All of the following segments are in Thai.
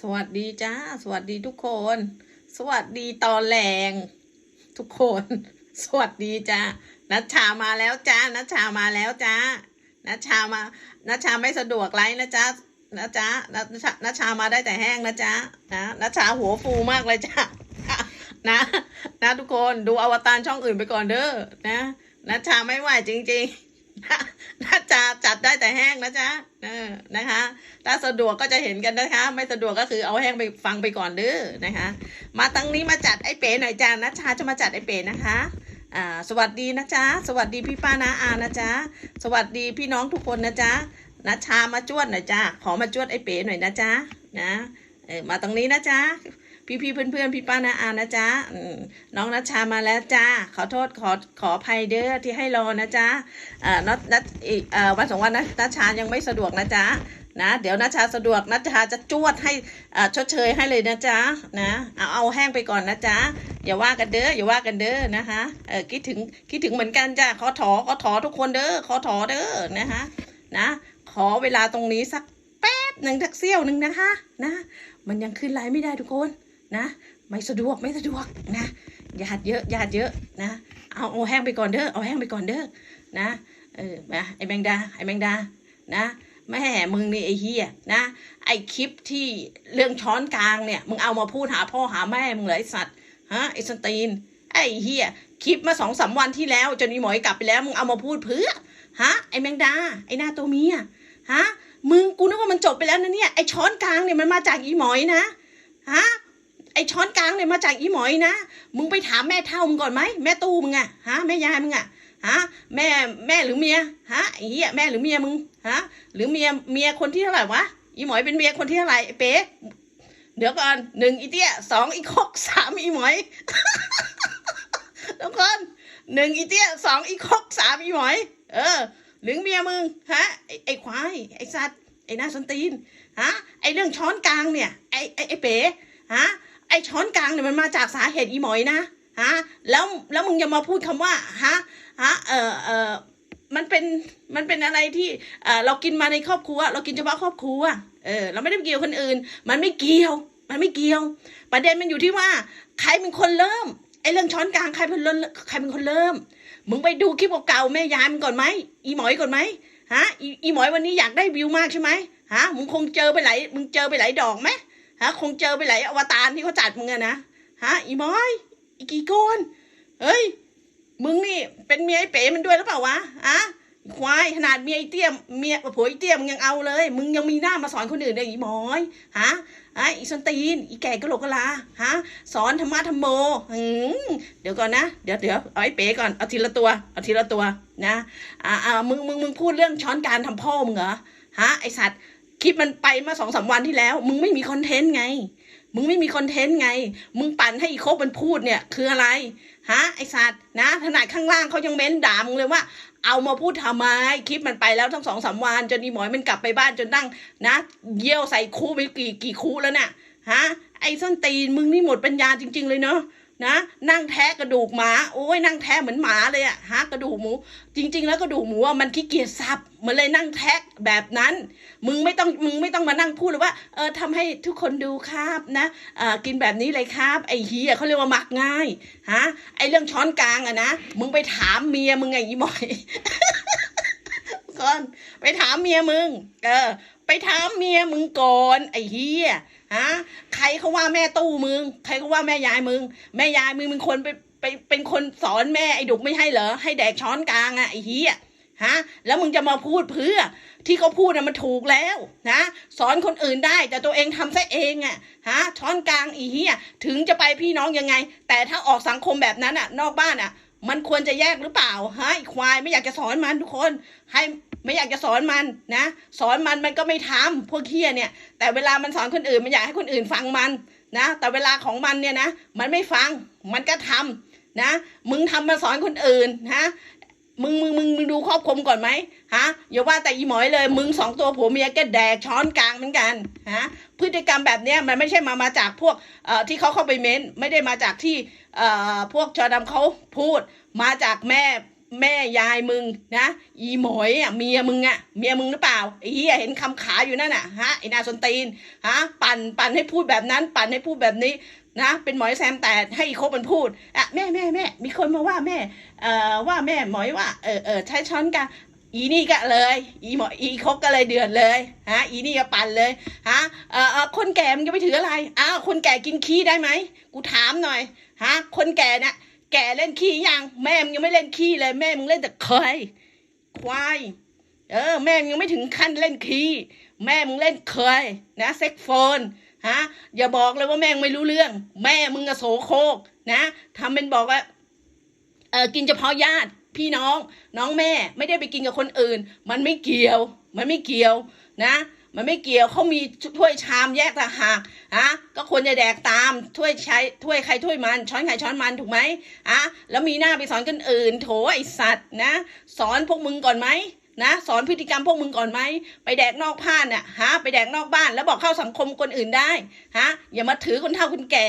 สวัสดีจ้า สวัสดีทุกคน สวัสดีตอนแรง ทุกคน สวัสดีจ้านัชชามาแล้วจ้านัชชามาแล้วจ้านัชชามานัชชาไม่สะดวกไลฟ์นะจ้านะจ๊ะนัชานัชชามาได้แต่แห้งนะจ๊ะนะนัชชาหัวฟูมากเลยจ้านะนะทุกคนดูอวตารช่องอื่นไปก่อนเด้อนะนัชชาไม่ไหวจริงๆ นะนัชชาจัดได้แต่แห้งนะจ๊ะเออนะคะ ถ้าสะดวกก็จะเห็นกันนะคะ ไม่สะดวกก็คือเอาแห้งไปฟังไปก่อนเด้อนะคะ มาตั้งนี้มาจัดไอ้เป๋หน่อยจ้านัชชาจะมาจัดไอ้เป๋นะคะอ่าสวัสดีนะจ๊ะสวัสดีพี่ป้านาอานะจ๊ะสวัสดีพี่น้องทุกคนนะจ๊ะนัชชามาจวดหน่อยจ้าขอมาจวดไอ้เป๋หน่อยนะจ๊ะนะเออมาตรงนี้นะจ๊ะ พี่พี่เพื่อนเพื่อนๆพี่ป้านาอานะจ๊ะน้องนัชชามาแล้วจ้าขอโทษขอขออภัยเด้อที่ให้รอนะจ๊ะอ่านัดนัดอีกวันสองวันนะนัชชายังไม่สะดวกนะจ๊ะนะเดี๋ยวนัชชาสะดวกนัชชาจะจวดให้อ่าชดเชยให้เลยนะจ๊ะนะเอาเอาแห้งไปก่อนนะจ๊ะอย่าว่ากันเด้ออย่าว่ากันเด้อนะคะเออคิดถึงคิดถึงเหมือนกันจ้ะขอถอขอถอทุกคนเด้อขอถอเด้อนะคะนะขอเวลาตรงนี้สักแป๊บหนึ่งทักเซี่ยวหนึ่งนะคะนะมันยังขึ้นไลน์ไม่ได้ทุกคน นะ ไม่สะดวกไม่สะดวกนะญาติเยอะญาติเยอะนะเอาเอาแห้งไปก่อนเด้อเอาแห้งไปก่อนเด้อนะเออมาไอ้แมงดาไอ้แมงดานะแม่มึงนี่ไอ้เฮียนะ ไอ้คลิปที่เรื่องช้อนกลางเนี่ย มึงเอามาพูดหาพ่อหาแม่มึงเหรอไอ้สัตว์ฮะไอ้สตีนไอ้เฮียคลิปมาสองสามวันที่แล้วจนอีหมอยกลับไปแล้วมึงเอามาพูดเพื่อฮะไอ้แมงดาไอ้หน้าตัวเมียฮะมึงกูนึกว่ามันจบไปแล้วนะเนี่ยไอ้ช้อนกลางเนี่ยมันมาจากอีหมอยนะฮะ ไอช้อนกลางเนี่ยมาจากอีหมอยนะ มึงไปถามแม่เท่ามึงก่อนไหมแม่ตู้มึงอะฮะแม่ยายมึงอะฮะแม่แม่หรือเมียฮะไอ้เหี้ยแม่หรือเมียมึงฮะหรือเมียเมียคนที่เท่าไหร่วะอีหมอยเป็นเมียคนที่เท่าไหร่เป๊ะเดี๋ยวก่อนหนึ่งอีเตี้ยสองอีคกสามอีหมอยทุกคนหนึ่งอีเตี้ยสองอีคกสามอีหมอย เออ หรือเมียมึงฮะไอ้ไอ้ควายไอ้สัตว์ไอ้หน้าสนตีนฮะไอ้เรื่องช้อนกลางเนี่ยไอ้ไอ้ไอ้เป๋ฮะ ไอช้อนกลางเนี่ยมันมาจากสาเหตุอีหมอยนะฮะแล้วแล้วมึงอย่ามาพูดคำว่าฮะฮะเออเออมันเป็นมันเป็นอะไรที่เออเรากินมาในครอบครัว เรากินเฉพาะครอบครัวเออเราไม่ได้เกี่ยวคนอื่น มันไม่เกี่ยว มันไม่เกี่ยว ประเด็นมันอยู่ที่ว่า ใครเป็นคนเริ่มไอเรื่องช้อนกลางใครเป็นคนใครเป็นคนเริ่มมึงไปดูคลิปเก่าๆแม่ยายมึงก่อนไหมอีหมอยก่อนไหมฮะอีอีหมอยวันนี้อยากได้วิวมากใช่ไหมฮะมึงคงเจอไปหลายมึงเจอไปหลายดอกไหม ฮะ คงเจอไปหลายอวตารที่เขาจัดมึงอะนะฮะอีมอยอีกี่ก้อนเฮ้ย มึงนี่เป็นเมียไอ้เป๋มันด้วยหรือเปล่าวะฮะควายขนาดเมียไอ้เตี้ยมเมียผัวไอ้เตี้ยมยังเอาเลย มึงยังมีหน้ามาสอนคนอื่นเลยอีหมอยฮะฮะอีสันตีนอีแก่กะโหลกกะลาฮะสอนธรรมะธรรมโมหืมเดี๋ยวก่อนนะเดี๋ยวเดี๋ยวเอาไอ้เป๋ก่อนเอาทีละตัวเอาทีละตัวนะอ่าอ่ามึงมึงมึงพูดเรื่องช้อนการทำพ่อมึงเหรอฮะไอสัตว์ คลิปมันไปมื่อสองสามวันที่แล้ว มึงไม่มีคอนเทนต์ไง มึงไม่มีคอนเทนต์ไง มึงปั่นให้อีโคกมันพูดเนี่ย คืออะไรฮะไอสัตว์นะขนาดข้างล่างเขายังเม้นด่ามึงเลยว่า เอามาพูดทำไมคลิปมันไปแล้วทั้งสองสามวันจนอีหมอยมันกลับไปบ้านจนนั่งนะ เยี่ยวใส่คูไปกี่กี่คูแล้วน่ะฮะไอ้ส้นตีนมึงนี่หมดปัญญาจริง ๆ เลยเนาะ นะนั่งแทะกระดูกหมาโอ้ยนั่งแทะเหมือนหมาเลยอะฮะกระดูกหมู จริง ๆ แล้วกระดูกหมูอะมันขี้เกียจสับมันเลยนั่งแทะแบบนั้น มึงไม่ต้องมึงไม่ต้องมานั่งพูดหรือว่าเออทำให้ทุกคนดูครับนะเออกินแบบนี้เลยครับ ไอ้เฮียเขาเรียกว่ามักง่ายฮะไอ้เรื่องช้อนกลางอะนะมึงไปถามเมียมึงไงอีหมอยก่อนไปถามเมียมึง เออ ไปถามเมียมึงก่อนไอ้เฮีย ฮะใครเขาว่าแม่ตู้มึง ใครเขาว่าแม่ยายมึง แม่ยายมึงเป็นคนไปไปเป็นคนสอนแม่ไอ้ดุกไม่ให้เหรอให้แดกช้อนกลางอะไอ้เฮียฮะแล้วมึงจะมาพูดเพื่อที่เขาพูดนะมันถูกแล้วนะสอนคนอื่นได้แต่ตัวเองทำซะเองอะฮะช้อนกลางไอีเฮียถึงจะไปพี่น้องยังไง แต่ถ้าออกสังคมแบบนั้นอะนอกบ้านอะมันควรจะแยกหรือเปล่าฮะอ้ควายไม่อยากจะสอนมันทุกคนให้ ไม่อยากจะสอนมันนะ สอนมันมันก็ไม่ทำพวกเฮียเนี่ย แต่เวลามันสอนคนอื่นมันอยากให้คนอื่นฟังมันนะ แต่เวลาของมันเนี่ยนะ มันไม่ฟังมันก็ทำนะ มึงทำมาสอนคนอื่นนะมึงมึงมึงมึงดูครอบคมก่อนไหมฮะอย่าว่าแต่อีหมอยเลย มึงสองตัวผัวเมียก็แดกช้อนกลางเหมือนกันฮะพฤติกรรมแบบเนี้ยมันไม่ใช่มามาจากพวกเอ่อที่เขาเข้าไปเม้น ไม่ได้มาจากที่เอ่อพวกจอดำเขาพูด มาจากแม่ แม่ยายมึงนะอีหมอยอะเมียมึงอะเมียมึงหรือเปล่าไอ้เหี้ยเห็นคำขาอยู่นั่นน่ะฮะไอ้นาสนตีนฮะปั่นปั่นให้พูดแบบนั้น ปั่นให้พูดแบบนี้นะเป็นหมอยแซมแต่ให้อีโคกมันพูดอะแม่แม่แม่มีคนมาว่าแม่เอ่อว่าแม่หมอยว่าเออเออใช้ช้อนกลางอีนี่ก็เลย อีหมออีโคกก็เลยเดือดเลยฮะอีนี่ก็ปั่นเลยฮะเออเอคนแก่มันจะไปถืออะไรอ้าวคนแก่กินขี้ได้ไหมกูถามหน่อยฮะคนแก่น่ะ แก่เล่นขี้ยังแม่มึงยังไม่เล่นขี้เลยแม่มึงเล่นแต่เคยควายเออแม่มึงยังไม่ถึงขั้นเล่นขี้แม่มึงเล่นเคยนะเซ็กโฟนฮะอย่าบอกเลยว่าแม่งไม่รู้เรื่อง แม่มึงอะโสโคกนะทำเป็นบอกว่าเออกินเฉพาะญาติพี่น้อง น้องแม่ไม่ได้ไปกินกับคนอื่น มันไม่เกี่ยว มันไม่เกี่ยวนะ มันไม่เกี่ยวเขามีถ้วยชามแยกต่างหากอะก็ควรจะแดกตามถ้วยใช้ถ้วยใครถ้วยมัน ช้อนใครช้อนมันถูกไหมอะแล้วมีหน้าไปสอนคนอื่น โถไอสัตว์นะ สอนพวกมึงก่อนไหม นะสอนพฤติกรรมพวกมึงก่อนไหมไปแดกนอกบ้านน่ะฮะไปแดกนอกบ้านแล้วบอกเข้าสังคมคนอื่นได้ฮะอย่ามาถือคนเฒ่าคนแก่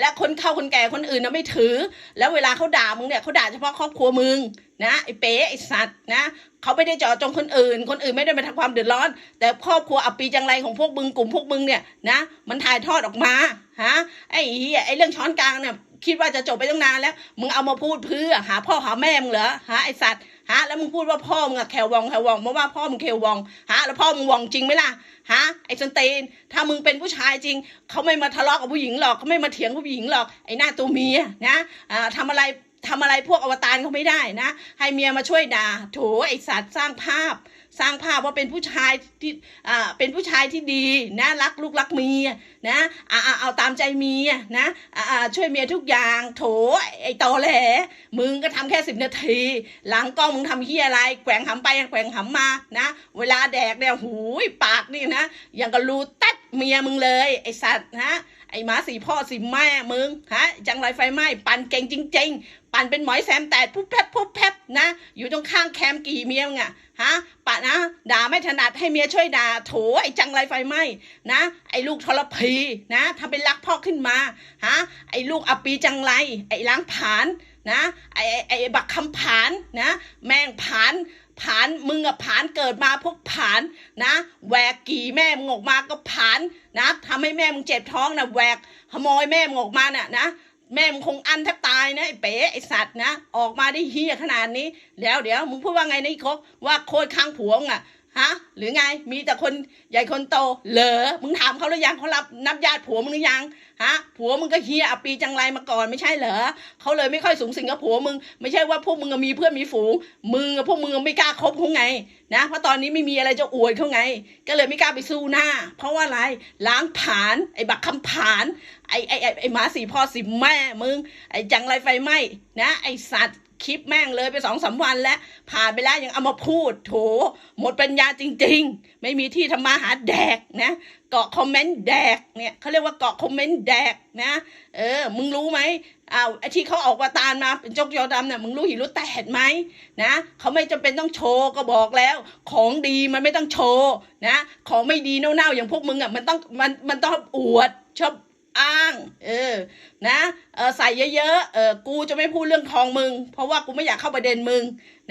และคนเฒ่าคนแก่คนอื่นนะไม่ถือ แล้วเวลาเขาด่ามึงเนี่ยเขาด่าเฉพาะครอบครัวมึงนะไอ้เป๊ะไอ้สัตว์นะเขาไม่ได้เจาะจงคนอื่น คนอื่นไม่ได้มาทำความเดือดร้อน แต่ครอบครัวอับปีจังไรของพวกมึงกลุ่มพวกมึงเนี่ยนะมันถ่ายทอดออกมาฮะไอ้เหี้ยไอ้เรื่องช้อนกลางเนี่ยคิดว่าจะจบไปตั้งนานแล้ว มึงเอามาพูดเพื่อหาพ่อหาแม่มึงเหรอฮะไอ้สัตว์ ฮะแล้วมึงพูดว่าพ่อมึงอะแคววองแคววองเพราะว่าพ่อมึงแคววองฮะแล้วพ่อมึงวองจริงไหมล่ะฮะไอ้สันตีนถ้ามึงเป็นผู้ชายจริงเขาไม่มาทะเลาะกับผู้หญิงหรอกเขาไม่มาเถียงผู้หญิงหรอกไอ้หน้าตัวเมียนะอ่าทำอะไรทำอะไรพวกอวตารเขาไม่ได้นะ ให้เมียมาช่วยด่าโถไอ้สัตว์สร้างภาพ สร้างภาพว่าเป็นผู้ชายที่อ่าเป็นผู้ชายที่ดีนะรักลูกรักเมียนะอ่าอ่าเอาตามใจเมียนะอ่าอ่าช่วยเมียทุกอย่างโถไอ้ตอแหลมึงก็ทำแค่สิบนาที หลังกล้องมึงทำเฮียอะไรแกว่งหำไปแกว่งหำมานะ เวลาแดกเนี่ยหูยปากนี่นะย่างกับรูตัดเมียมึงเลยไอ้สัตว์นะ ไอ้หมาสีพ่อสีแม่มึงฮะจังไรไฟไหม้ปั่นเก่งจริง ๆ ปั่นเป็นหมอยแซมแตดปุ๊บแพบปุ๊บแพบนะ อยู่ตรงข้างแคมกี่เมียมึงอะฮะปะนะด่าไม่ถนัดให้เมียช่วยด่าโถไอ้จังไรไฟไหม้นะ ไอ้ลูกทรพีนะทำเป็นรักพ่อขึ้นมาฮะไอ้ลูกอปีจังไร ไอ้ล้างผานนะไอ้ไอ้ไอ้บักคำผานนะ แม่งผาน ผานมึงอะผานเกิดมาพวกผานนะ แหวกกี่แม่มึงออกมาก็ผานนะทำให้แม่มึงเจ็บท้องนะแหวกขโมยแม่มึงออกมาน่ะนะแม่มึงคงอันแทบตายนะไอ้เป๋ไอ้สัตว์นะ ออกมาได้เฮี้ยขนาดนี้ แล้วเดี๋ยวมึงพูดว่าไงนะอีกคกว่าโคตรข้างผัวงอะ ฮะ หรือไง มีแต่คนใหญ่คนโต เหรอ มึงถามเขาหรือยังเขารับนับญาติผัวมึงหรือยัง ฮะ ผัวมึงก็เฮียอปีจังไรมาก่อนไม่ใช่เหรอเขาเลยไม่ค่อยสูงสิงกับผัวมึง ไม่ใช่ว่าพวกมึงมีเพื่อนมีฝูง มึงพวกมึงไม่กล้าคบเขาไง นะ เพราะตอนนี้ไม่มีอะไรจะอวดเขาไง ก็เลยไม่กล้าไปสู้หน้า เพราะว่าอะไร ล้างผาญไอ้บักคำผาญไอ้ไอ้ไอ้ไอ้หมาสีพ่อสีแม่ มึง ไอ้จังไรไฟไหม้นะ ไอ้สัตว์ คลิปแม่งเลยไปสองสามวันแล้ว ผ่านไปแล้วยังเอามาพูดโถหมดปัญญาจริง ๆ ไม่มีที่ทำมาหาแดกนะเกาะคอมเมนต์แดกเนี่ยเขาเรียกว่าเกาะคอมเมนต์แดกนะ เออ มึงรู้ไหมอ้าวไอที่เขาออกวาตารมาเป็นจกยอดำเนี่ยมึงรู้หิรู้แตดไหมนะเขาไม่จำเป็นต้องโชว์ก็บอกแล้ว ของดีมันไม่ต้องโชว์นะ ของไม่ดีเน่าๆอย่างพวกมึงอะมันต้องมันมันต้องอวดชอบ อ้าง เออ นะเออใส่เยอะๆ เออกูจะไม่พูดเรื่องทองมึง เพราะว่ากูไม่อยากเข้าประเด็นมึง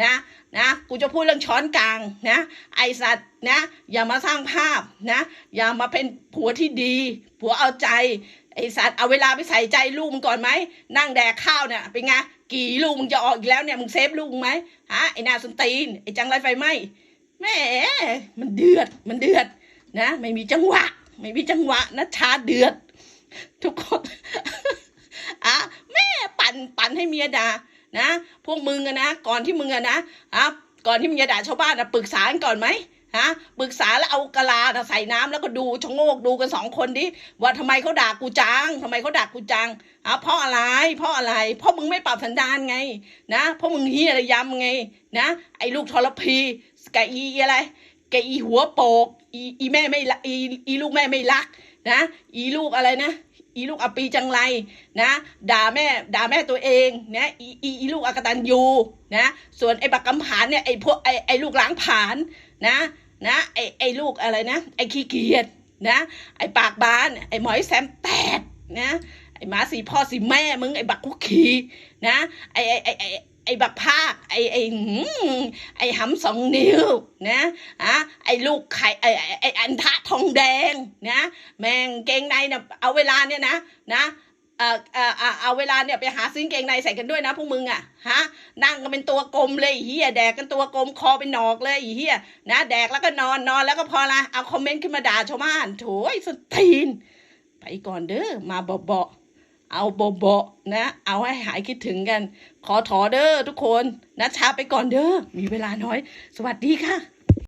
นะ นะ กูจะพูดเรื่องช้อนกลางนะ ไอสัตว์นะ อย่ามาสร้างภาพนะ อย่ามาเป็นผัวที่ดี ผัวเอาใจ ไอสัตว์เอาเวลาไปใส่ใจลูกมึงก่อนไหม นั่งแดกข้าวเนี่ยเป็นไง กี่ลูกมึงจะออกอีกแล้วเนี่ย มึงเซฟลูกมึงไหมฮะ ไอหน้าสนตีน ไอจังไรไฟไหมแหม่มันเดือด มันเดือดนะ ไม่มีจังหวะ ไม่มีจังหวะนะชาเดือด ทุกคนอะแม่ปั่นปั่นให้เมียด่านะพวกมึงอะนะก่อนที่มึงอะนะอะก่อนที่มึงจะด่าชาวบ้านอะปรึกษากันก่อนไหมฮะปรึกษาแล้วเอากะลาน่ะใส่น้ำแล้วก็ดูชะโงกดูกันสองคนดิว่าทำไมเขาด่ากูจังทำไมเขาด่ากูจังอะเพราะอะไร เพราะอะไร เพราะมึงไม่ปรับสันดานไง นะ เพราะมึงเฮียระยำไง นะไอ้ลูกทรพีกับอีอะไรกับอีหัวโปกอีอีแม่ไม่ละอีอีลูกแม่ไม่รัก นะอีลูกอะไรนะอีลูกอปีจังไรนะด่าแม่ด่าแม่ตัวเองนะอีอีอีลูกอากตันยูนะส่วนไอ้บักกำผานเนี่ยไอ้พวกไอ้ไอ้ลูกล้างผานนะนะไอ้ไอ้ลูกอะไรนะไอ้ขี้เกียจนะไอ้ปากบาน ไอ้หมอยแซมแตดนะไอ้หมาสีพ่อสีแม่มึงไอ้บักคุกขีนะไอ้ไอ้ไอ้ ไอ้บักภาคไอ้ไอ้หืมไอ้หำสองนิ้วนะอะไอ้ลูกไข่ไอ้ไอ้ไออันทะทองแดงนะแม่งเกงในเนี่ยเอาเวลาเนี่ยนะนะเอ่อเอ่อเอาเวลาเนี่ยไปหาซื้อเกงในใส่กันด้วยนะพวกมึงอะฮะนั่งกันเป็นตัวกลมเลยเฮียแดกกันตัวกลมคอเป็นหนอกเลยเฮียนะแดกแล้วก็นอนนอนแล้วก็พอละเอาคอมเมนต์ขึ้นมาด่าชาวบ้านโถยสตีนไปก่อนเด้อมาเบาๆ เอาเบาๆนะ เอาให้หายคิดถึงกัน ขอถอเด้อทุกคนนะช้าไปก่อนเด้อมีเวลาน้อย สวัสดีค่ะ